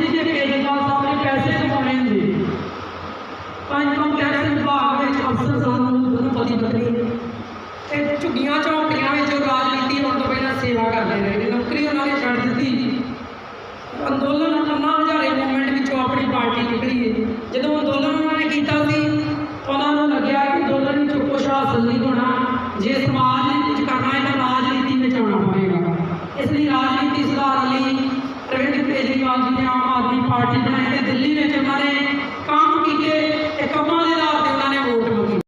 ਜੀ ਕਿ ਕੇਜਰੀਵਾਲ ਸਾਹਿਬ ਪੈਸੇ ਕਮਾਉਣੇ ਹੁੰਦੇ ਤਾਂ ਟੈਕਸ ਵਿਭਾਗ ਵਿੱਚ ਅਫਸਰ ਸਾਨੂੰ ਪਤੀ ਪਤਨੀ ਤੇ ਝੁੱਗੀਆਂ ਝੌਂਪੜੀਆਂ ਵਿੱਚ ਰਾਜਨੀਤੀ ਹੋਣ ਤੋਂ ਪਹਿਲਾਂ ਸੇਵਾ ਕਰਦੇ ਰਹੇ ਨੇ, ਨੌਕਰੀ ਉਹਨਾਂ ਨੇ ਛੱਡ ਦਿੱਤੀ। ਅੰਦੋਲਨ ਅੰਨਾ ਹਜ਼ਾਰੇ ਮੂਵਮੈਂਟ ਵਿੱਚੋਂ ਆਪਣੀ ਪਾਰਟੀ ਨਿਕਲੀ ਜਦੋਂ ਅਰਵਿੰਦ ਕੇਜਰੀਵਾਲ ਜੀ ਨੇ ਆਮ ਆਦਮੀ ਪਾਰਟੀ ਬਣਾਈ ਤੇ ਦਿੱਲੀ ਵਿੱਚ ਉਹਨਾਂ ਨੇ ਕੰਮ ਕੀਤੇ ਤੇ ਕੰਮਾਂ ਦੇ ਆਧਾਰ ਤੇ ਉਹਨਾਂ ਨੇ ਵੋਟ ਮੰਗੀ।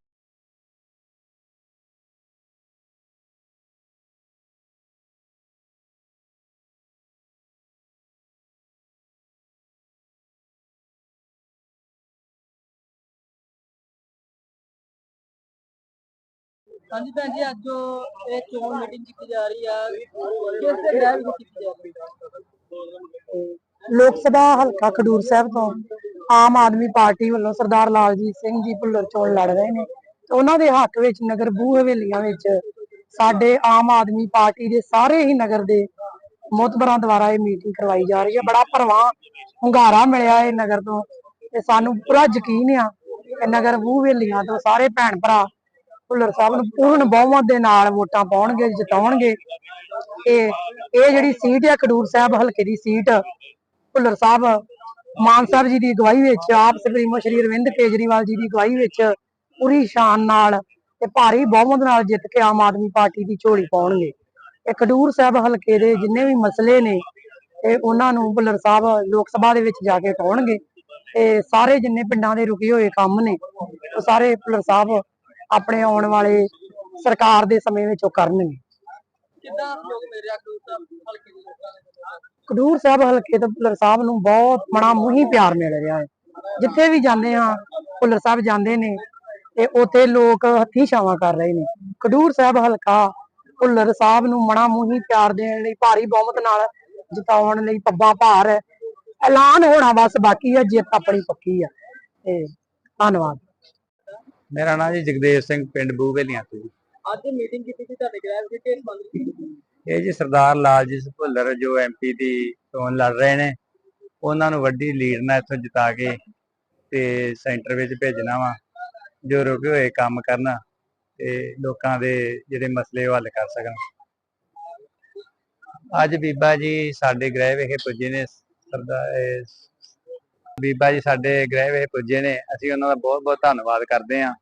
ਹਾਂਜੀ ਭੈਣ ਜੀ, ਅੱਜ ਉਹ ਇਹ ਚੋਣ ਮੀਟਿੰਗ ਕੀਤੀ ਜਾ ਰਹੀ ਆ, ਕਿਸ ਦੇ ਗ੍ਰਹਿ ਵਿੱਚ ਕੀਤੀ ਜਾ ਰਹੀ ਹੈ ਲੋਕ ਸਭਾ ਹਲਕਾ ਖਡੂਰ ਸਾਹਿਬ ਤੋਂ ਆਮ ਆਦਮੀ ਪਾਰਟੀ ਵੱਲੋਂ ਸਰਦਾਰ ਲਾਲਜੀਤ ਸਿੰਘ ਜੀ ਭੁੱਲਰ ਚੋਣ ਲੜ ਰਹੇ ਨੇ। ਤੇ ਉਹਨਾਂ ਦੇ ਹੱਕ ਵਿੱਚ ਨਗਰ ਬੂਹ ਹਵੇਲੀਆਂ ਵਿੱਚ ਸਾਡੇ ਆਮ ਆਦਮੀ ਪਾਰਟੀ ਦੇ ਸਾਰੇ ਹੀ ਨਗਰ ਦੇ ਮੋਤਬਰਾਂ ਦੁਆਰਾ ਇਹ ਮੀਟਿੰਗ ਕਰਵਾਈ ਜਾ ਰਹੀ ਹੈ। ਬੜਾ ਭਰਵਾਂ ਹੁੰਗਾਰਾ ਮਿਲਿਆ ਇਹ ਨਗਰ ਤੋਂ ਤੇ ਸਾਨੂੰ ਪੂਰਾ ਯਕੀਨ ਆ ਕਿ ਨਗਰ ਬੂਹ ਹਵੇਲੀਆਂ ਤੋਂ ਸਾਰੇ ਭੈਣ ਭਰਾ ਭੁੱਲਰ ਸਾਹਿਬ ਨੂੰ ਪੂਰਨ ਬਹੁਮਤ ਦੇ ਨਾਲ ਵੋਟਾਂ ਪਾਉਣਗੇ, ਜਿਤਾਉਣਗੇ। ਇਹ ਇਹ ਜਿਹੜੀ ਸੀਟ ਆ ਖਡੂਰ ਸਾਹਿਬ ਹਲਕੇ ਦੀ ਸੀਟ ਭੁੱਲਰ ਸਾਹਿਬ, ਮਾਨ ਸਾਹਿਬ ਜੀ ਦੀ ਅਗਵਾਈ ਵਿੱਚ, ਆਪ ਸੁਪਰੀਮੋ ਸ਼੍ਰੀ ਅਰਵਿੰਦ ਕੇਜਰੀਵਾਲ ਜੀ ਦੀ ਅਗਵਾਈ ਵਿੱਚ ਪੂਰੀ ਸ਼ਾਨ ਨਾਲ ਤੇ ਭਾਰੀ ਬਹੁਮਤ ਨਾਲ ਜਿੱਤ ਕੇ ਆਮ ਆਦਮੀ ਪਾਰਟੀ ਦੀ ਝੋਲੀ ਪਾਉਣਗੇ। ਇਹ ਖਡੂਰ ਸਾਹਿਬ ਹਲਕੇ ਦੇ ਜਿੰਨੇ ਵੀ ਮਸਲੇ ਨੇ, ਤੇ ਉਹਨਾਂ ਨੂੰ ਭੁੱਲਰ ਸਾਹਿਬ ਲੋਕ ਸਭਾ ਦੇ ਵਿੱਚ ਜਾ ਕੇ ਉਠਾਉਣਗੇ ਤੇ ਸਾਰੇ ਜਿੰਨੇ ਪਿੰਡਾਂ ਦੇ ਰੁਕੇ ਹੋਏ ਕੰਮ ਨੇ, ਉਹ ਸਾਰੇ ਭੁੱਲਰ ਸਾਹਿਬ ਆਪਣੇ ਆਉਣ ਵਾਲੇ ਸਰਕਾਰ ਦੇ ਸਮੇਂ ਵਿੱਚ ਉਹ ਕਰਨਗੇ। ਕਿੱਦਾਂ ਲੋਕ ਮੇਰੇ ਸਾਹਿਬ ਹਲਕੇ ਦੇ ਲੋਕਾਂ ਨੇ ਖਡੂਰ ਸਾਹਿਬ ਹਲਕੇ ਤੋਂ ਭੁੱਲਰ ਸਾਹਿਬ ਨੂੰ ਬਹੁਤ ਬੜਾ ਮੂੰਹੀ ਪਿਆਰ ਮਿਲ ਰਿਹਾ ਹੈ। ਜਿੱਥੇ ਵੀ ਜਾਂਦੇ ਹਾਂ ਭੁੱਲਰ ਸਾਹਿਬ ਜਾਂਦੇ ਨੇ ਤੇ ਉੱਥੇ ਲੋਕ ਹੱਥੀਂ ਛਾਵਾਂ ਕਰ ਰਹੇ ਨੇ। ਖਡੂਰ ਸਾਹਿਬ ਹਲਕਾ ਭੁੱਲਰ ਸਾਹਿਬ ਨੂੰ ਮਣਾ ਮੂੰਹੀ ਪਿਆਰ ਦੇਣ ਲਈ ਭਾਰੀ ਬਹੁਮਤ ਨਾਲ ਜਿਤਾਉਣ ਲਈ ਪੱਬਾਂ ਭਾਰ ਐਲਾਨ ਹੋਣਾ ਬਸ ਬਾਕੀ ਹੈ ਜਿੱਤ ਆਪਣੀ ਪੱਕੀ ਆ ਤੇ ਧੰਨਵਾਦ। ਮੇਰਾ ਨਾਮ ਜੀ ਜਗਦੇਵ ਸਿੰਘ ਪਿੰਡ ਬੂਵੇਲੀਆਂ ਤੋਂ ਜੀ। ਅੱਜ ਮੀਟਿੰਗ ਕੀਤੀ ਸੀ ਤੁਹਾਡੇ ਗ੍ਰਹਿ ਵਿੱਚ ਕਿਸ ਸੰਬੰਧ ਇਹ ਜੀ ਸਰਦਾਰ ਲਾਲਜੀਤ ਭੁੱਲਰ ਜੋ ਐਮਪੀ ਦੀ ਚੋਣ ਲੜ ਰਹੇ ਨੇ, ਉਹਨਾਂ ਨੂੰ ਵੱਡੀ ਲੀਡ ਨਾਲ ਇੱਥੋਂ ਜਿਤਾ ਕੇ ਤੇ ਸੈਂਟਰ ਵਿੱਚ ਭੇਜਣਾ ਵਾ, ਜੋ ਰੁਕੇ ਹੋਏ ਕੰਮ ਕਰਨ ਤੇ ਲੋਕਾਂ ਦੇ ਜਿਹੜੇ ਮਸਲੇ ਉਹ ਹੱਲ ਕਰ ਸਕਣ। ਅੱਜ ਬੀਬਾ ਜੀ ਸਾਡੇ ਗ੍ਰਹਿ ਵਿਖੇ ਪੁੱਜੇ ਨੇ ਸਰਦਾਰ ਬੀਬਾ ਜੀ ਸਾਡੇ ਗ੍ਰਹਿ ਵਿਖੇ ਪੁੱਜੇ ਨੇ, ਅਸੀਂ ਉਹਨਾਂ ਦਾ ਬਹੁਤ ਬਹੁਤ ਧੰਨਵਾਦ ਕਰਦੇ ਹਾਂ।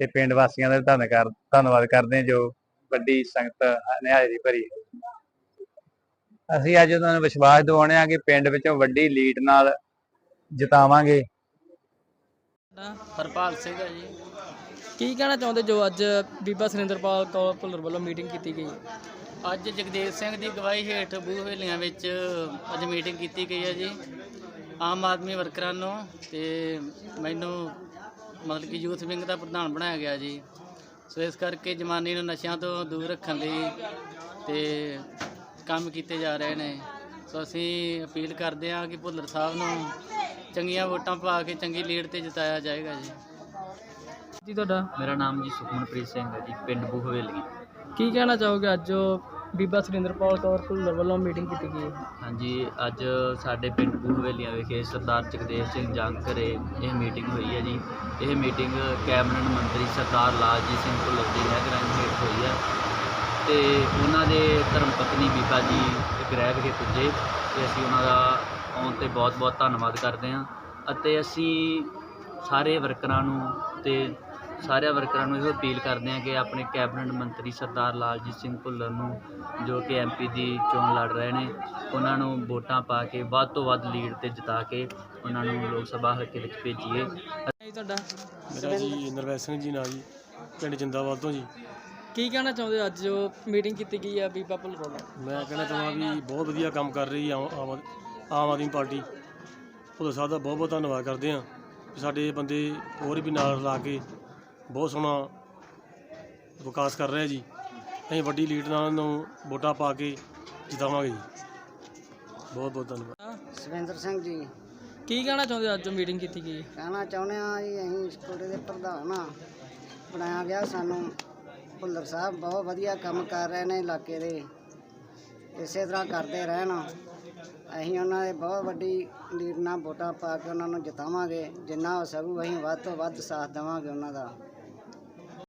ਤੇ ਪਿੰਡ ਵਾਸੀਆਂ ਦਾ ਵੀ ਧੰਨਕਾਰ ਧੰਨਵਾਦ ਕਰਦੇ ਹਾਂ ਜੋ ਵੱਡੀ ਸੰਗਤ ਨੇ ਹਾਜ਼ਰੀ ਭਰੀ ਅਸੀਂ ਅੱਜ ਉਹਨਾਂ ਨੂੰ ਵਿਸ਼ਵਾਸ ਦਿਵਾਉਣੇ ਆ ਕਿ ਪਿੰਡ ਵਿੱਚੋਂ ਵੱਡੀ ਲੀਡ ਨਾਲ ਜਿਤਾਵਾਂਗੇ। ਹਰਪਾਲ ਸਿੰਘ ਹੈ ਜੀ। ਕੀ ਕਹਿਣਾ ਚਾਹੁੰਦੇ ਜੋ ਅੱਜ ਬੀਬਾ ਸੁਰਿੰਦਰਪਾਲ ਕੌਰ ਭੁੱਲਰ ਵੱਲੋਂ ਮੀਟਿੰਗ ਕੀਤੀ ਗਈ? ਅੱਜ ਜਗਦੇਵ ਸਿੰਘ ਦੀ ਅਗਵਾਈ ਹੇਠ ਬੂਹ ਹਵੇਲੀਆਂ ਵਿੱਚ ਅੱਜ ਮੀਟਿੰਗ ਕੀਤੀ ਗਈ ਹੈ ਜੀ। ਆਮ ਆਦਮੀ ਵਰਕਰਾਂ ਨੂੰ ਤੇ ਮੈਨੂੰ ਮਤਲਬ ਕਿ ਯੂਥ ਵਿੰਗ ਦਾ ਪ੍ਰਧਾਨ ਬਣਾਇਆ ਗਿਆ ਜੀ। ਸੋ ਇਸ ਕਰਕੇ ਜਵਾਨੀ ਨੂੰ ਨਸ਼ਿਆਂ ਤੋਂ ਦੂਰ ਰੱਖਣ ਲਈ ਤੇ ਕੰਮ ਕੀਤੇ ਜਾ ਰਹੇ ਨੇ। ਸੋ ਅਸੀਂ ਅਪੀਲ ਕਰਦੇ ਹਾਂ ਕਿ ਭੁੱਲਰ ਸਾਹਿਬ ਨੂੰ ਚੰਗੀਆਂ ਵੋਟਾਂ ਪਾ ਕੇ ਚੰਗੀ ਲੀਡ ਤੇ ਜਿਤਾਇਆ ਜਾਏਗਾ ਜੀ। ਜੀ ਤੁਹਾਡਾ? ਮੇਰਾ ਨਾਮ ਜੀ ਸੁਖਮਨਪ੍ਰੀਤ ਸਿੰਘ ਹੈ ਜੀ ਪਿੰਡ ਬੂ ਹਵੇਲੀ ਕੀ ਕਹਿਣਾ ਚਾਹੋਗੇ ਅੱਜ ਜੋ ਬੀਬਾ ਸੁਰਿੰਦਰਪਾਲ ਕੌਰ ਭੁੱਲਰ ਵੱਲੋਂ ਮੀਟਿੰਗ ਕੀਤੀ ਗਈ ਹੈ। ਹਾਂਜੀ, ਅੱਜ ਸਾਡੇ ਪਿੰਡ ਬੂ ਹਵੇਲੀਆਂ ਵਿਖੇ ਸਰਦਾਰ ਜਗਦੇਵ ਸਿੰਘ ਜੰਗ ਘਰੇ ਇਹ ਮੀਟਿੰਗ ਹੋਈ ਹੈ ਜੀ। ਇਹ ਮੀਟਿੰਗ ਕੈਬਨਿਟ ਮੰਤਰੀ ਸਰਦਾਰ ਲਾਲਜੀਤ ਸਿੰਘ ਭੁੱਲਰ ਦੀ ਰਹਿਨੁਮਾਈ ਹੇਠ ਹੋਈ ਹੈ। ਤੇ ਉਹਨਾਂ ਦੇ ਧਰਮ ਪਤਨੀ ਬੀਬਾ ਜੀ ਗ੍ਰਹਿ ਵਿਖੇ ਪੁੱਜੇ ਤੇ ਅਸੀਂ ਉਹਨਾਂ ਦਾ ਆਉਣ ਤੇ ਬਹੁਤ-ਬਹੁਤ ਧੰਨਵਾਦ ਕਰਦੇ ਹਾਂ। ਅਤੇ ਅਸੀਂ ਸਾਰੇ ਵਰਕਰਾਂ ਨੂੰ ਤੇ ਸਾਰੇ ਵਰਕਰਾਂ ਨੂੰ ਇਹੋ ਅਪੀਲ ਕਰਦੇ ਹਾਂ ਕਿ ਆਪਣੇ ਕੈਬਨਿਟ ਮੰਤਰੀ ਸਰਦਾਰ ਲਾਲਜੀਤ ਸਿੰਘ ਭੁੱਲਰ ਨੂੰ ਜੋ ਕਿ ਐਮਪੀ ਦੀ ਚੋਣ ਲੜ ਰਹੇ ਨੇ ਉਹਨਾਂ ਨੂੰ ਵੋਟਾਂ ਪਾ ਕੇ ਵੱਧ ਤੋਂ ਵੱਧ ਲੀਡ ਤੇ ਜਿਤਾ ਕੇ ਉਹਨਾਂ ਨੂੰ ਲੋਕ ਸਭਾ ਹਲਕੇ ਵਿੱਚ ਭੇਜੀਏ। ਜੀ ਤੁਹਾਡਾ ਮੇਰਾ ਜੀ ਨਰਵੈਲ ਸਿੰਘ ਜੀ ਨਾਲ ਜੀ ਪਿੰਡ ਜਿੰਦਾਬਾਦ ਤੋਂ ਜੀ। ਕੀ ਕਹਿਣਾ ਚਾਹੁੰਦੇ ਹੋ ਅੱਜ ਜੋ ਮੀਟਿੰਗ ਕੀਤੀ ਗਈ ਹੈ ਬੀਬਾ ਭੁੱਲਰ ਮੈਂ ਕਹਿਣਾ ਚਾਹੁੰਦਾ ਵੀ ਬਹੁਤ ਵਧੀਆ ਕੰਮ ਕਰ ਰਹੀ ਆਮ ਆਮ ਆਮ ਆਦਮੀ ਪਾਰਟੀ। ਭੁੱਲਰ ਸਾਹਿਬ ਦਾ ਬਹੁਤ ਬਹੁਤ ਧੰਨਵਾਦ ਕਰਦੇ ਹਾਂ ਵੀ ਸਾਡੇ ਬੰਦੇ ਹੋਰ ਵੀ ਨਾਲ ਲਾ ਕੇ ਬਹੁਤ ਸੋਹਣਾ ਵਿਕਾਸ ਕਰ ਰਿਹਾ ਜੀ। ਅਸੀਂ ਵੱਡੀ ਲੀਡ ਨਾਲ ਨੂੰ ਵੋਟਾਂ ਪਾ ਕੇ ਜਿਤਾਵਾਂਗੇ ਜੀ। ਬਹੁਤ ਬਹੁਤ ਧੰਨਵਾਦ। ਸੁਰਿੰਦਰ ਸਿੰਘ ਜੀ। ਕੀ ਕਹਿਣਾ ਚਾਹੁੰਦੇ ਹੋ? ਅੱਜ ਮੀਟਿੰਗ ਕੀਤੀ ਗਈ ਹੈ। ਕਹਿਣਾ ਚਾਹੁੰਦੇ ਆ ਜੀ ਅਸੀਂ ਸਕੂਲੇ ਦੇ ਪ੍ਰਧਾਨ ਆ ਬਣਾਇਆ ਗਿਆ ਸਾਨੂੰ ਭੁੱਲਰ ਸਾਹਿਬ ਬਹੁਤ ਵਧੀਆ ਕੰਮ ਕਰ ਰਹੇ ਨੇ ਇਲਾਕੇ ਦੇ। ਇਸੇ ਤਰ੍ਹਾਂ ਕਰਦੇ ਰਹਿਣ। ਅਸੀਂ ਉਹਨਾਂ ਦੇ ਬਹੁਤ ਵੱਡੀ ਲੀਡ ਨਾਲ ਵੋਟਾਂ ਪਾ ਕੇ ਉਹਨਾਂ ਨੂੰ ਜਿਤਾਵਾਂਗੇ। ਜਿੰਨਾ ਹੋ ਸਕੂ ਅਸੀਂ ਵੱਧ ਤੋਂ ਵੱਧ ਸਾਥ ਦੇਵਾਂਗੇ ਉਹਨਾਂ ਦਾ।